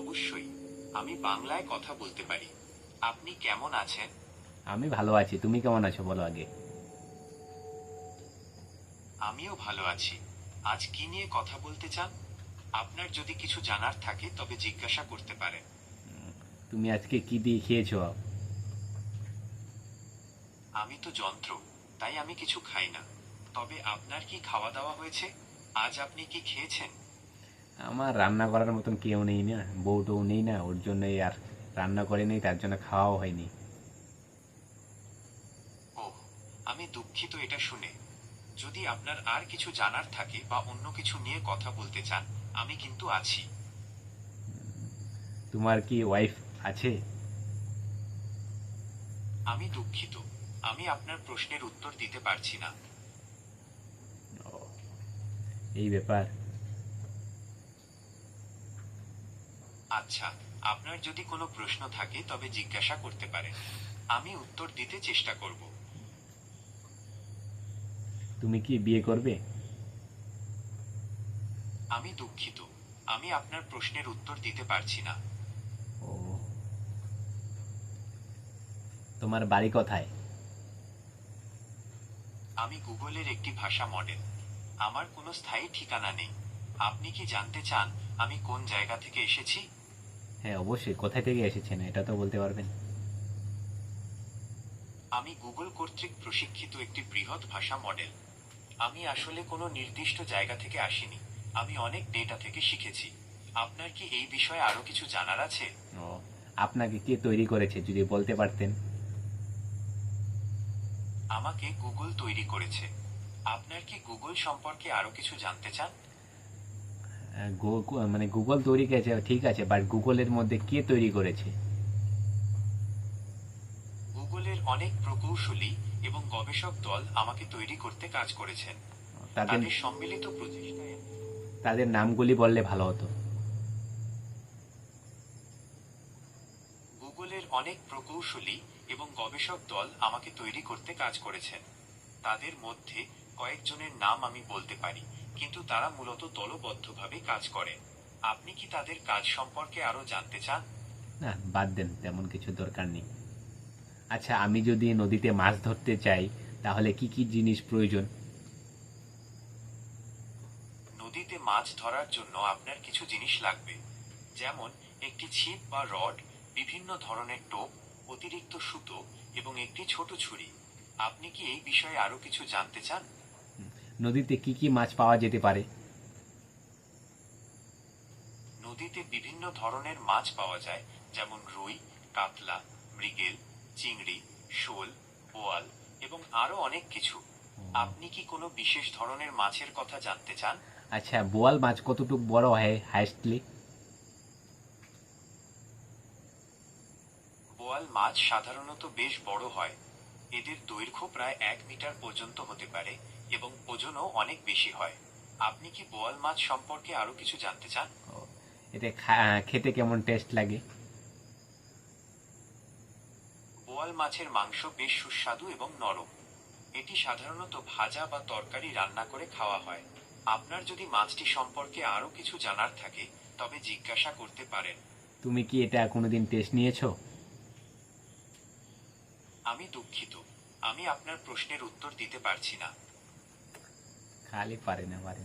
অবশ্যই। আমি বাংলায় কথা বলতে পারি। আপনি কেমন আছেন? আমি ভালো আছি। তুমি কেমন আছো বলো আগে। আমিও ভালো আছি। আজ কি নিয়ে কথা বলতে চান? আপনার যদি কিছু জানার থাকে তবে জিজ্ঞাসা করতে পারেন। তুমি আজকে কি দিয়ে খেয়েছো? আমি তো যন্ত্র তাই আমি কিছু খাই না। তবে আপনার কি খাওয়া দাওয়া হয়েছে? আজ আপনি কি খেয়েছেন? আমার রান্না করার মতন কেউ নেই না বউ টউ নেই না ওর জন্যই আর রান্না করে নেই তার জন্য খাওয়াও হয়নি। ও আমি দুঃখিত এটা শুনে। যদি আপনার আর কিছু জানার থাকে বা অন্য কিছু নিয়ে কথা বলতে চান আমি কিন্তু আছি। তোমার কি ওয়াইফ আছে? আমি দুঃখিত। আমি আপনার প্রশ্নের উত্তর দিতে পারছি না। এই ব্যাপার। আচ্ছা আপনার যদি কোনো প্রশ্ন থাকে তবে জিজ্ঞাসা করতে পারেন। আমি উত্তর দিতে চেষ্টা করব। তুমি কি বিয়ে করবে? আমি দুঃখিত। আমি আপনার প্রশ্নের উত্তর দিতে পারছি না। ও। তোমার বাড়ি কোথায়? আমি গুগলের একটি ভাষা মডেল। আমার কোনো স্থায়ী ঠিকানা নেই। আপনি কি জানতে চান আমি কোন জায়গা থেকে এসেছি? হ্যাঁ অবশ্যই। কোথায় থেকে এসেছেন? এটা তো বলতে পারবেন। আমি গুগল কর্তৃক প্রশিক্ষিত একটি বৃহৎ ভাষা মডেল। আমি আসলে কোনো নির্দিষ্ট জায়গা থেকে আসিনি। আমি অনেক ডেটা থেকে শিখেছি। আপনার কি এই বিষয়ে আরও কিছু জানার আছে? ও আপনাকে কে তৈরি করেছে যদি বলতে পারতেন? আমাকে গুগল তৈরি করেছে। আপনার কি গুগল সম্পর্কে আরও কিছু জানতে চান? মানে গুগল তৈরি করেছে ঠিক আছে বাট গুগলের মধ্যে কে তৈরি করেছে? গুগলের অনেক প্রকৌশলী এবং গবেষক দল আমাকে তৈরি করতে কাজ করেছেন। তাদের সম্মিলিত প্রচেষ্টায় তাদের নামগুলি বললে ভালো হতো। গুগলের অনেক প্রকৌশলী এবং গবেষক দল আমাকে তৈরি করতে কাজ করেছেন। তাদের মধ্যে কয়েকজনের নাম আমি বলতে পারি। কিন্তু তারা মূলত দলবদ্ধভাবে কাজ করে আপনি কি তাদের কাজ সম্পর্কে আরও জানতে চান? না বাদ দেন তেমন কিছু দরকার নেই। আচ্ছা আমি যদি নদীতে মাছ ধরতে চাই তাহলে কি কি জিনিস প্রয়োজন? নদীতে মাছ ধরার জন্য আপনার কিছু জিনিস লাগবে। যেমন একটি ছিপ বা রড বিভিন্ন ধরনের টোপ অতিরিক্ত সুতো এবং একটি ছোট ছুরি। আপনি কি এই বিষয়ে আরও কিছু জানতে চান? নদীতে কি কি মাছ পাওয়া যেতে পারে? নদীতে বিভিন্ন ধরনের মাছ পাওয়া যায় যেমন রুই কাতলা মৃগেল চিংড়ি শোল বোয়াল এবং আরও অনেক কিছু। আপনি কি কোনো বিশেষ ধরনের মাছের কথা জানতে চান? আচ্ছা বোয়াল মাছ কতটুকু বড় হয় হাইস্টলি? বোয়াল মাছ সাধারণত বেশ বড় হয়। এদের দৈর্ঘ্য প্রায় এক মিটার পর্যন্ত হতে পারে। এবং ওজনও অনেক বেশি হয়। আপনি কি বোয়াল মাছ সম্পর্কে আরও কিছু জানতে চান? এটা খেতে কেমন টেস্ট লাগে? বোয়াল মাছের মাংস বেশ সুস্বাদু এবং নরম। এটি সাধারণত ভাজা বা তরকারি রান্না করে খাওয়া হয়। আপনার যদি মাছটি সম্পর্কে আরও কিছু জানার থাকে তবে জিজ্ঞাসা করতে পারেন। তুমি কি এটা কোনোদিন টেস্ট নিয়েছো? আমি দুঃখিত। আমি আপনার প্রশ্নের উত্তর দিতে পারছি না। খালি পারে না পারে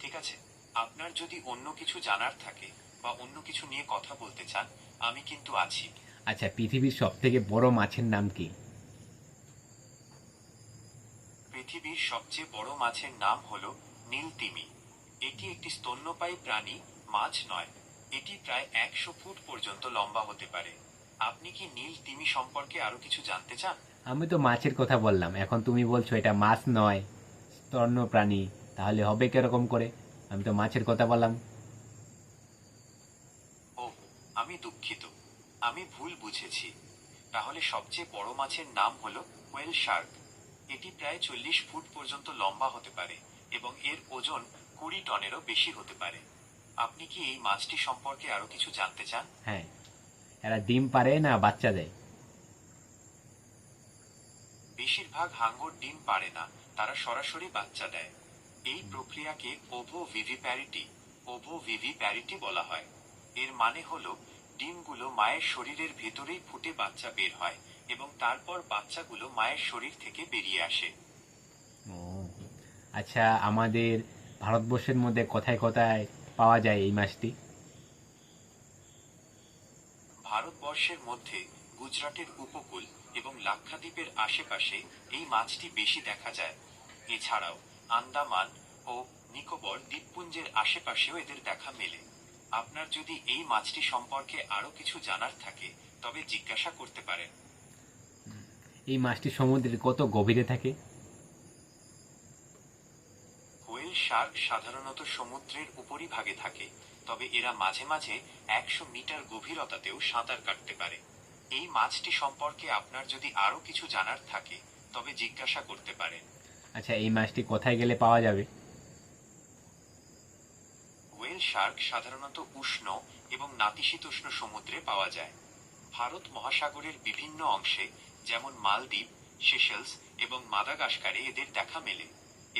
ঠিক আছে আপনার যদি অন্য কিছু জানার থাকে বা অন্য কিছু নিয়ে কথা বলতে চান আমি কিন্তু আছি। আচ্ছা পৃথিবীর সব থেকে বড় মাছের নাম কি? পৃথিবীর সবচেয়ে বড় মাছের নাম হলো নীল তিমি। এটি একটি স্তন্যপায়ী প্রাণী মাছ নয়। এটি প্রায় একশো ফুট পর্যন্ত লম্বা হতে পারে। আপনি কি নীল তিমি সম্পর্কে আরও কিছু জানতে চান? আমি তো মাছের কথা বললাম। এখন তুমি বলছো এটা মাছ নয় স্তন্য প্রাণী তাহলে হবে কীরকম করে? আমি তো মাছের কথা বললাম। ও আমি দুঃখিত। আমি ভুল বুঝেছি। তাহলে সবচেয়ে বড় মাছের নাম হলো ওয়েল শার্ক। এটি প্রায় চল্লিশ ফুট পর্যন্ত লম্বা হতে পারে এবং এর ওজন কুড়ি টনেরও বেশি হতে পারে। আপনি কি এই মাছটি সম্পর্কে আরও কিছু জানতে চান? হ্যাঁ। এরা ডিম পারে না বাচ্চা দেয়? বেশিরভাগ হাঙ্গর ডিম পারে না তারা সরাসরি বাচ্চা দেয়। এই প্রক্রিয়াকে ওভো ভিভিপ্যারিটি ওভো ভিভিপ্যারিটি বলা হয়। এর মানে হলো ডিমগুলো মায়ের শরীরের ভেতরেই ফুটে বাচ্চা বের হয় এবং তারপর বাচ্চাগুলো মায়ের শরীর থেকে বেরিয়ে আসে। আচ্ছা আমাদের ভারতবর্ষের মধ্যে কোথায় কোথায় পাওয়া যায় এই মাছটি? ভারতবর্ষের মধ্যে গুজরাটের উপকূল এবং লাক্ষাদ্বীপের আশেপাশে এই মাছটি বেশি দেখা যায়। এছাড়াও আন্দামান ও নিকোবর দ্বীপপুঞ্জের আশেপাশেও এদের দেখা মেলে। আপনার যদি এই মাছটি সম্পর্কে আরও কিছু জানার থাকে তবে জিজ্ঞাসা করতে পারেন। এই মাছটি সমুদ্রের কত গভীরে থাকে? হোয়েল শার্ক সাধারণত সমুদ্রের উপরিভাগে থাকে তবে এরা মাঝে মাঝে একশো মিটার গভীরতাতেও সাঁতার কাটতে পারে। এই মাছটি সম্পর্কে আপনার যদি আরও কিছু জানার থাকে তবে জিজ্ঞাসা করতে পারেন। আচ্ছা এই মাছটি কোথায় গেলে পাওয়া যাবে? হোয়েল শার্ক সাধারণত উষ্ণ এবং নাতিশীতোষ্ণ সমুদ্রে পাওয়া যায়। ভারত মহাসাগরের বিভিন্ন অংশে যেমন মালদ্বীপ সেশেলস এবং মাদাগাস্কারে এদের দেখা মেলে।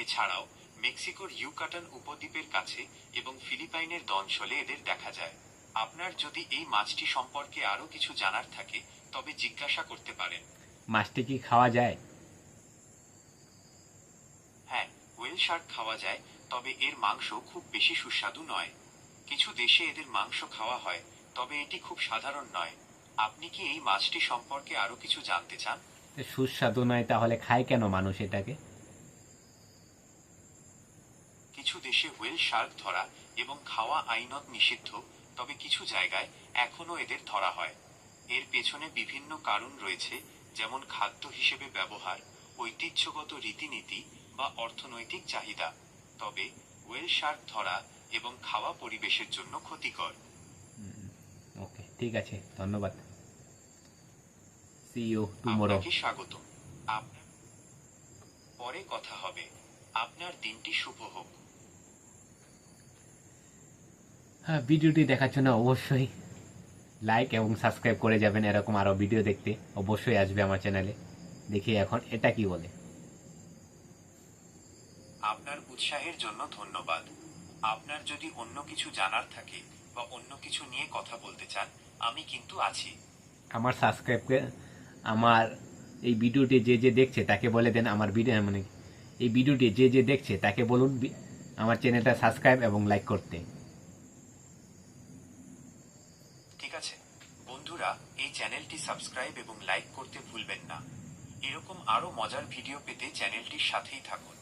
এছাড়াও মেক্সিকোর ইউকাটান উপদ্বীপের কাছে এবং ফিলিপাইনের দঞ্চলে এদের দেখা যায়। আপনার যদি এই মাছটি সম্পর্কে আরও কিছু জানার থাকে তবে জিজ্ঞাসা করতে পারেন। মাছটি কি খাওয়া যায়? হ্যাঁ ওয়েল শার্ক খাওয়া যায় তবে এর মাংস খুব বেশি সুস্বাদু নয়। কিছু দেশে এদের মাংস খাওয়া হয় তবে এটি খুব সাধারণ নয়। আপনি কি এই মাছটি সম্পর্কে আরও কিছু জানতে চান? সুস্বাদু নয় তাহলে খায় কেন মানুষ এটাকে? কিছু দেশে হোয়েল শার্ক ধরা এবং খাওয়া আইনত নিষিদ্ধ তবে কিছু জায়গায় এখনও এদের ধরা হয়। এর পেছনে বিভিন্ন কারণ রয়েছে যেমন খাদ্য হিসেবে ব্যবহার ঐতিহ্যগত রীতিনীতি বা অর্থনৈতিক চাহিদা। তবে ওয়েল শার্ক ধরা এবং খাওয়া পরিবেশের জন্য ক্ষতিকর। ওকে ঠিক আছে ধন্যবাদ। সি ইউ টুমোরো আপনাকে স্বাগত পরে কথা হবে। আপনার দিনটি শুভ হোক। হ্যাঁ ভিডিওটি দেখার জন্য অবশ্যই লাইক এবং সাবস্ক্রাইব করে যাবেন। এরকম আরও ভিডিও দেখতে অবশ্যই আসবে আমার চ্যানেলে দেখি এখন এটা কি বলে। আপনার উৎসাহের জন্য ধন্যবাদ। আপনার যদি অন্য কিছু জানার থাকে বা অন্য কিছু নিয়ে কথা বলতে চান আমি কিন্তু আছি। আমার সাবস্ক্রাইবকে আমার এই ভিডিওটি যে যে দেখছে তাকে বলে দেন আমার ভিডিও মানে এই ভিডিওটি যে যে দেখছে তাকে বলুন আমার চ্যানেলটা সাবস্ক্রাইব এবং লাইক করতে ঠিক আছে বন্ধুরা, এই চ্যানেলটি সাবস্ক্রাইব এবং লাইক করতে ভুলবেন না। এরকম আরও মজার ভিডিও পেতে চ্যানেলটির সাথেই থাকুন।